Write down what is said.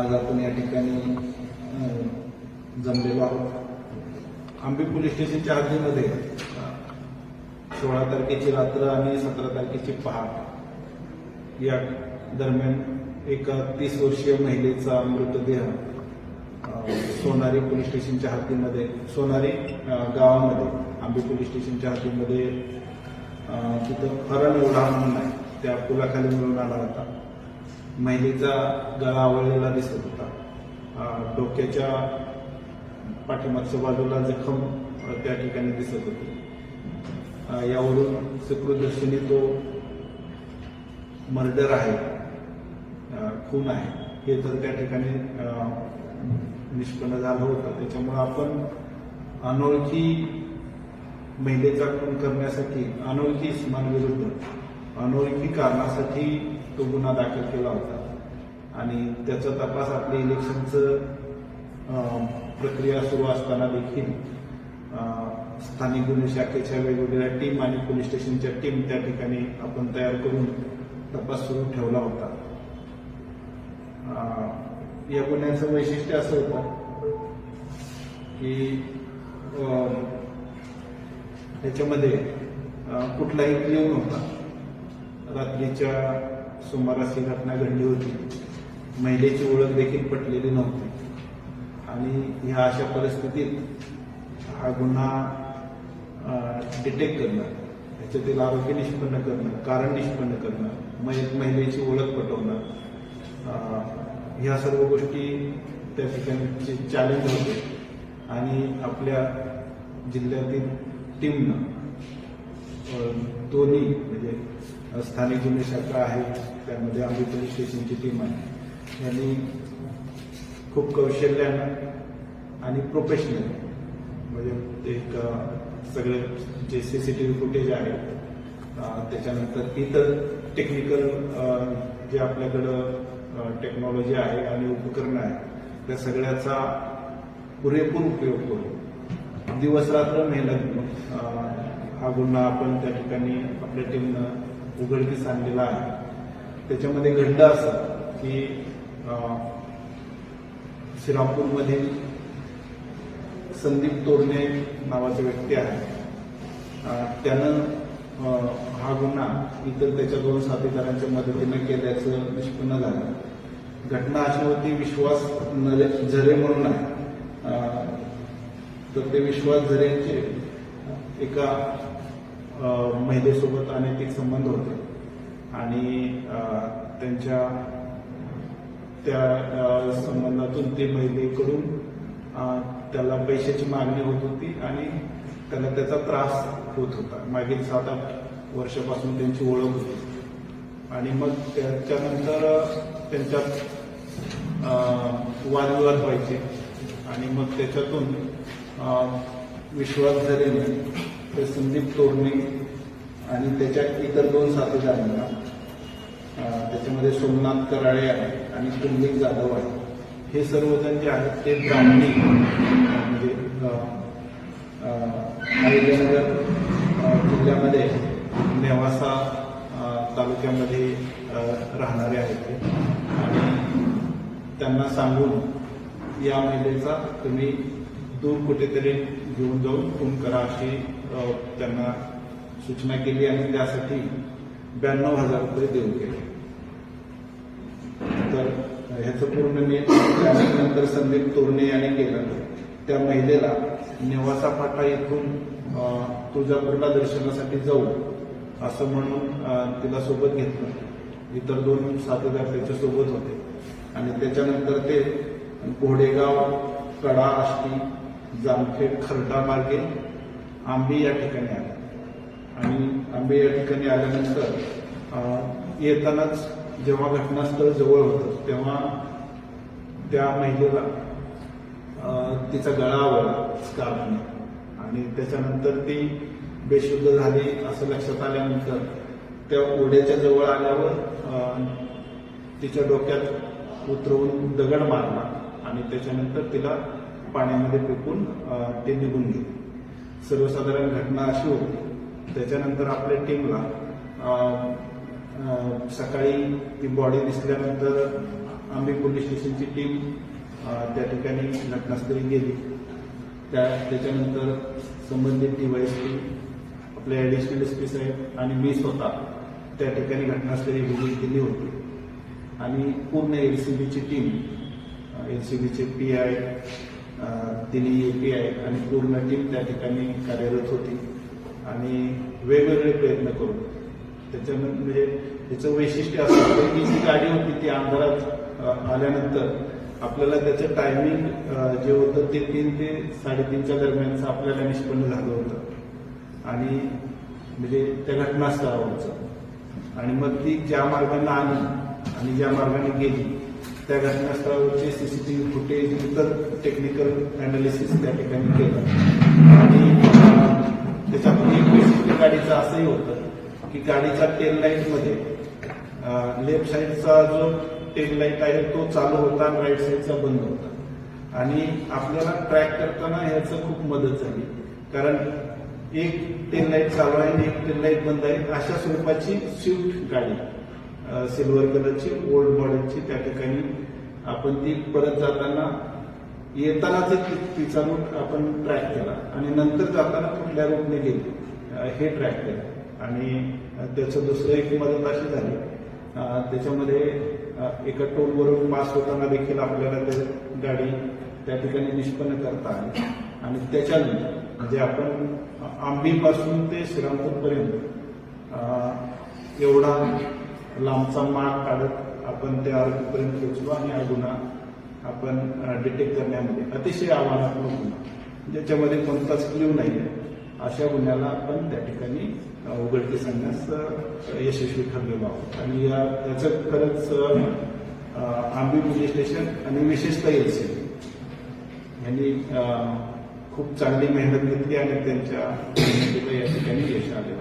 आज आपण या ठिकाणी जमलेलो आहोत. आंबी पोलीस स्टेशनच्या हद्दीमध्ये सोळा तारखेची रात्र आणि सतरा तारखेची पहाट. या दरम्यान एका तीस वर्षीय महिलेचा मृतदेह सोनारी पोलीस स्टेशनच्या हद्दीमध्ये सोनारी गावामध्ये आंबी पोलीस स्टेशनच्या हद्दीमध्ये तिथं हरण एवढा म्हणून नाही त्या पुलाखाली मिळून आला होता. महिलेचा गळा आवळलेला दिसत होता. डोक्याच्या पाठीमागच्या बाजूला जखम त्या ठिकाणी दिसत होती. यावरून सुकृदर्शनी तो मर्डर आहे खून आहे हे तर त्या ठिकाणी निष्पन्न झालं होतं. त्याच्यामुळे आपण अनोळखी महिलेचा खून करण्यासाठी अनोळखी सीमांविरुद्ध अनोळखी कारणासाठी तो गुन्हा दाखल केला होता. आणि त्याचा तपास आपल्या इलेक्शनचं प्रक्रिया सुरू असताना देखील स्थानिक गुन्हे शाखेच्या वेगवेगळ्या टीम आणि पोलीस स्टेशनच्या टीम त्या ठिकाणी आपण तयार करून तपास सुरू ठेवला होता. या गुन्ह्याचं वैशिष्ट्य असं होतं की त्याच्यामध्ये कुठलाही क्लेम नव्हता. रात्रीच्या सुमारास ही घटना घडली होती. महिलेची ओळख देखील पटलेली नव्हती. आणि ह्या अशा परिस्थितीत हा गुन्हा डिटेक्ट करणं त्याच्यातील आरोग्य निष्पन्न करणं कारण निष्पन्न करणं महि- महिलेची ओळख पटवणं ह्या सर्व गोष्टी त्या ठिकाणी चॅलेंज होते. आणि आपल्या जिल्ह्यातील टीमनं दोन्ही म्हणजे स्थानिक गुन्हे शाखा आहे त्यामध्ये आम्ही पोलीस स्टेशनची टीम आहे. यांनी खूप कौशल्यानं आणि प्रोफेशनल म्हणजे एक सगळे जे C C T V footage आहे त्याच्यानंतर इतर टेक्निकल जे आपल्याकडं टेक्नॉलॉजी आहे आणि उपकरणं आहे त्या सगळ्याचा पुरेपूर उपयोग करून दिवस रात्र मेहनत हा गुन्हा आपण त्या ठिकाणी आपल्या टीमनं उघडकीस आणलेला आहे. त्याच्यामध्ये घडलं असं की श्रीरामपूरमधील संदीप तोरणे नावाचा व्यक्ती आहे त्यानं हा गुन्हा इतर त्याच्या दोन साथीदारांच्या मदतीनं केल्याचं निष्पन्न झालं. घटना अशी होती विश्वास नरे- झरे म्हणून आहे तर ते विश्वास झरेंचे एका महिलेसोबत अनैतिक संबंध होते. आणि त्यांच्या त्या संबंधातून ते महिलेकडून त्याला पैशाची मागणी होत होती आणि त्याला त्याचा त्रास होत होता. मागील सात आठ वर्षापासून त्यांची ओळख होती. आणि मग त्याच्यानंतर त्यांच्यात वादविवाद व्हायचे. आणि मग त्याच्यातून विश्वास झरेने ते संदीप तोरणे आणि त्याच्या इतर दोन साथीदारांना त्याच्यामध्ये सोमनाथ कराळे आहे आणि कुंडलिक जाधव आहे. हे सर्वजण जे आहेत ते ब्राह्मणी. म्हणजे अहिल्यानगर जिल्ह्यामध्ये नेवासा तालुक्यामध्ये राहणारे आहेत ते. आणि त्यांना सांगून या महिलेचा तुम्ही दूर कुठेतरी घेऊन जाऊन खून करा अशी त्यांना सूचना केली आणि त्यासाठी ब्याण्णव हजार रुपये देऊ केले. तर ह्याचं पूर्ण मी नंतर संदीप तोरणे यांनी केलं त्या महिलेला नेवासा फाटा येथून तुळजापूरला दर्शनासाठी जाऊ असं म्हणून तिला सोबत घेतलं. इतर दोन साथीदार त्याच्या सोबत होते. आणि त्याच्यानंतर ते घोडेगाव कडा आष्टी जामखेड खरडा मार्गे आंबी या ठिकाणी आले. आणि आंबे या ठिकाणी आल्यानंतर येतानाच जेव्हा घटनास्थळ जवळ होतं तेव्हा त्या महिलेला तिचा गळा आवडला स्कार्फने. आणि त्याच्यानंतर ती बेशुद्ध झाली असं लक्षात आल्यानंतर त्या ओढ्याच्या जवळ आल्यावर तिच्या डोक्यात उतरवून दगड मारला आणि त्याच्यानंतर तिला पाण्यामध्ये फेकून ते निघून गेले. सर्वसाधारण घटना अशी होती. त्याच्यानंतर आपल्या टीमला सकाळी ती बॉडी दिसल्यानंतर आम्ही पोलीस स्टेशनची टीम त्या ठिकाणी घटनास्थळी गेली. त्या त्याच्यानंतर संबंधित डीवायएसपी आपले ॲडिशनल एस पी साहेब आणि मी स्वतः त्या ठिकाणी घटनास्थळी व्हिजिट केली होती. आणि पूर्ण एल सी बीची टीम एल सी बीचे पी आय तिन्ही युपीआय आणि पूर्ण टीम त्या ठिकाणी कार्यरत होती. आणि वेगवेगळे प्रयत्न करून. त्याच्यानंतर म्हणजे त्याचं वैशिष्ट्य असं होतं की जी गाडी होती ती अंधारात आल्यानंतर आपल्याला त्याचं टायमिंग जे होतं ते तीन ते साडेतीनच्या दरम्यानचं आपल्याला निष्पन्न झालं होतं. आणि म्हणजे त्या घटनास्थळावरचं. आणि मग ती ज्या मार्गाने आली आणि ज्या मार्गाने गेली त्या घटनास्थळावरचे सीसीटीव्ही फुटेज इतर टेक्निकल अनालिसिस त्या ठिकाणी केलं. आणि त्याच्यामध्ये एक वैशिष्ट्य गाडीचं असंही होतं की गाडीच्या टेल लाईटमध्ये लेफ्ट साईडचा जो टेल लाइट आहे तो चालू होता आणि राईट साईडचा बंद होता. आणि आपल्याला ट्रॅक करताना ह्याचं खूप मदत झाली. कारण एक टेल लाइट चालू आहे आणि एक टेल लाइट बंद आहे. अशा स्वरूपाची स्विफ्ट गाडी सिल्वर कलरची ओल्ड मॉडेलची त्या ठिकाणी आपण ती परत जाताना येतानाच ती- तिचा रूट आपण ट्रॅक केला आणि नंतर जाताना कुठल्या रूटने गेली हे ट्रॅक केलं. आणि त्याचं दुसरं एक मदत अशी झाली त्याच्यामध्ये एका टोलवरून पास होताना देखील आपल्याला ते गाडी त्या ठिकाणी निष्पन्न करता आली. आणि त्याच्यानंतर म्हणजे आपण आंबीपासून ते श्रीरामपूरपर्यंत एवढा लांबचा माग काढत आपण त्या आरोपीपर्यंत पोचलो आणि हा गुन्हा आपण डिटेक्ट करण्यामध्ये अतिशय आव्हानात्मक गुन्हा. ज्याच्यामध्ये कोणताच क्ल्यू नाही आहे अशा गुन्ह्याला आपण त्या ठिकाणी अ, उघडकीस यशस्वी ठरलेलो आहोत. आणि या याचं खरंच आंबी पोलीस स्टेशन आणि विशेषतः एल सी यांनी खूप चांगली मेहनत घेतली आणि त्यांच्या मेहनतीला या ठिकाणी यश आलं.